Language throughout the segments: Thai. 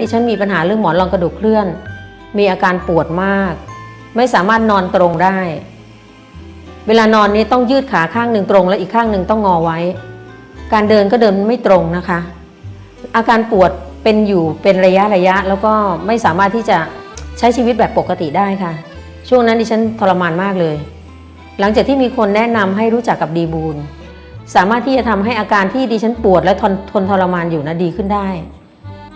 ดิฉันมีปัญหาเรื่องหมอนรองกระดูกเคลื่อน มีอาการปวดมาก ไม่สามารถนอนตรงได้ เวลานอนนี้ต้องยืดขาข้างหนึ่งตรง และอีกข้างหนึ่งต้องงอไว้ การเดินก็เดินไม่ตรงนะคะ อาการปวดเป็นอยู่เป็นระยะระยะ แล้วก็ไม่สามารถที่จะใช้ชีวิตแบบปกติได้ค่ะ ช่วงนั้นดิฉันทรมานมากเลย หลังจากที่มีคนแนะนำให้รู้จักกับดีบูลสามารถที่จะทำให้อาการที่ดิฉันปวดและทนทนทรมานอยู่นะดีขึ้นได้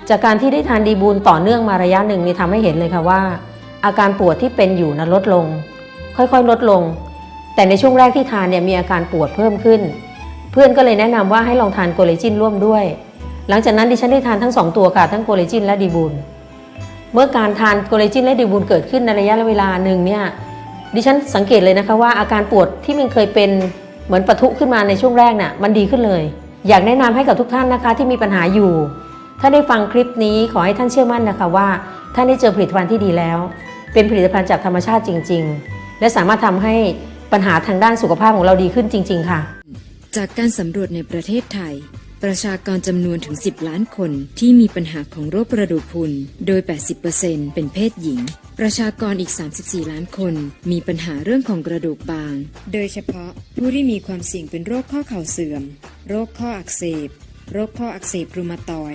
จากการที่ได้ทานดีบูลต่อเนื่องมาระยะหนึ่งนี่ทำให้เห็นเลยค่ะว่า อาการปวดที่เป็นอยู่นะลดลง ค่อยๆ ลดลง แต่ในช่วงแรกที่ทานเนี่ยมีอาการปวดเพิ่มขึ้น เพื่อนก็เลยแนะนำว่าให้ลองทานโกเลจินร่วมด้วย หลังจากนั้นดิฉันได้ทานทั้งสองตัวค่ะทั้งโกเลจินและดีบูลเมื่อการทานโกเลจินและดีบูลเกิดขึ้นในระยะเวลาหนึ่งเนี่ยดิฉันสังเกตเลยนะคะว่าอาการปวดที่มันเคยเป็นเหมือนปะทุขึ้นมาในช่วงแรกน่ะมันดีขึ้นเลย อยากแนะนำให้กับทุกท่านนะคะที่มีปัญหาอยู่ ถ้าได้ฟังคลิปนี้ขอให้ท่านเชื่อมั่นนะคะว่า ท่านได้เจอผลิตภัณฑ์ที่ดีแล้ว เป็นผลิตภัณฑ์จากธรรมชาติจริง ๆ และสามารถทำให้ปัญหาทางด้านสุขภาพของเราดีขึ้นจริง ๆ ค่ะ จากการสำรวจในประเทศไทย ประชากรจำนวนถึง 10 ล้านคนที่มีปัญหาของโรคกระดูกพรุนโดย 80%เป็นเพศหญิง ประชากรอีก 34 ล้านคน มีปัญหาเรื่องของกระดูกบาง โดยเฉพาะผู้ที่มีความเสี่ยงเป็นโรคข้อเข่าเสื่อม โรคข้ออักเสบ โรคข้ออักเสบรูมาตอย